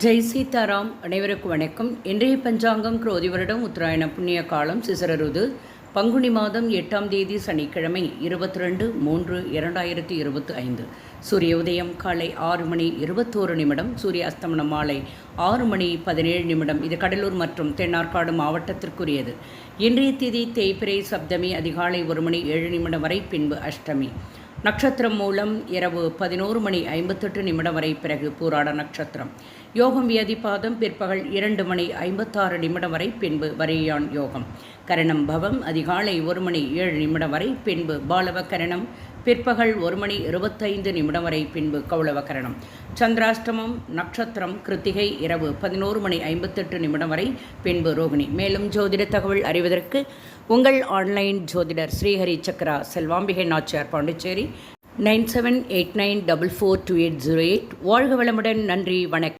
ஜெய் சீதாராம் அனைவருக்கும் வணக்கம். இன்றைய பஞ்சாங்கம் குரோதி வருடம் உத்தராயண புண்ணிய காலம் சிசரருது. பங்குனி மாதம் எட்டாம் தேதி சனிக்கிழமை இருபத்தி ரெண்டு மூன்று இரண்டாயிரத்தி இருபத்தி ஐந்து. சூரிய உதயம் காலை ஆறு மணி இருபத்தோரு நிமிடம் சூரிய அஸ்தமனம் மாலை ஆறு மணி பதினேழு நிமிடம். இது கடலூர் மற்றும் தென்னார்காடு மாவட்டத்திற்குரியது. இன்றைய தேதி தேய்பிரை சப்தமி அதிகாலை ஒரு மணி ஏழு நிமிடம் வரை பின்பு அஷ்டமி. நட்சத்திரம் மூலம் இரவு பதினோரு மணி ஐம்பத்தெட்டு நிமிடம் வரை பிறகு பூராட நட்சத்திரம். யோகம் வியதிபாதம் பிற்பகல் இரண்டு மணி ஐம்பத்தாறு நிமிடம் வரை பின்பு வரையான் யோகம். கரணம் பவம் அதிகாலை ஒரு மணி ஏழு நிமிடம் வரை பின்பு பாலவ கரணம் பிற்பகல் ஒரு மணி இருபத்தைந்து நிமிடம் வரை பின்பு கௌளவகரணம். சந்திராஷ்டமம் நட்சத்திரம் கிருத்திகை இரவு பதினோரு மணி ஐம்பத்தெட்டு நிமிடம் வரை பின்பு ரோகிணி. மேலும் ஜோதிட தகவல் அறிவதற்கு உங்கள் ஆன்லைன் ஜோதிடர் Srihari Chakra Selvambigai Nachiyar Pondicherry nine seven eight nine double four two eight zero eight. வாழ்க வளமுடன். நன்றி. வணக்கம்.